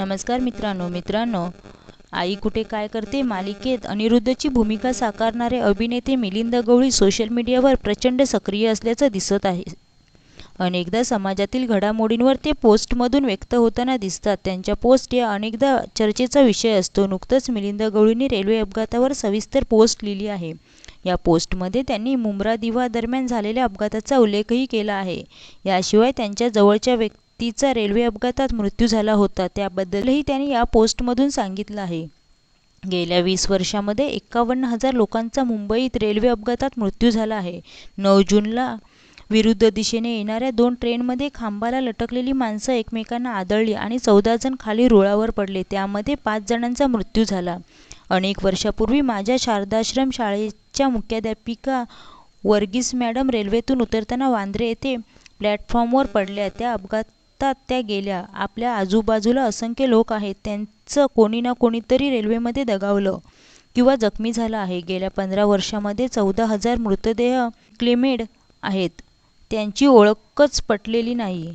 नमस्कार मित्रांनो मित्रांनो. आई कुठे काय करते? मालिकेत अनिरुद्धची भूमिका साकारणारे अभिनेते मिलिंद गवळी सोशल मीडियावर प्रचंड सक्रिय असल्याचं दिसत आहे. अनेकदा समाजातील घडामोडींवर ते पोस्टमधून व्यक्त होताना दिसतात. त्यांच्या पोस्ट या अनेकदा चर्चेचा विषय असतो. नुकतंच मिलिंद गवळींनी रेल्वे अपघातावर सविस्तर पोस्ट लिहिली आहे. या पोस्टमध्ये त्यांनी मुंब्रा दिवा दरम्यान झालेल्या अपघाताचा उल्लेखही केला आहे. याशिवाय त्यांच्या जवळच्या व्यक्ती तिचा रेल्वे अपघातात मृत्यू झाला होता. त्याबद्दलही त्यांनी या पोस्टमधून सांगितलं आहे. गेल्या वीस वर्षामध्ये एक्कावन्न हजार लोकांचा मुंबईत रेल्वे अपघातात मृत्यू झाला आहे. नऊ जूनला विरुद्ध दिशेने येणाऱ्या दोन ट्रेनमध्ये खांबाला लटकलेली माणसं एकमेकांना आदळली आणि चौदा जण खाली रुळावर पडले. त्यामध्ये पाच जणांचा मृत्यू झाला. अनेक वर्षापूर्वी माझ्या शारदाश्रम शाळेच्या मुख्याध्यापिका वर्गीस मॅडम रेल्वेतून उतरताना वांद्रे येथे प्लॅटफॉर्मवर पडल्या. त्या अपघात त्या गेल्या. आपल्या आजूबाजूला असंख्य लोक आहेत. त्यांचं कोणी ना कोणीतरी रेल्वेमध्ये दगावलं किंवा जखमी झालं आहे. गेल्या पंधरा वर्षामध्ये चौदा हजार मृतदेह क्लेमेड आहेत. त्यांची ओळखच पटलेली नाही.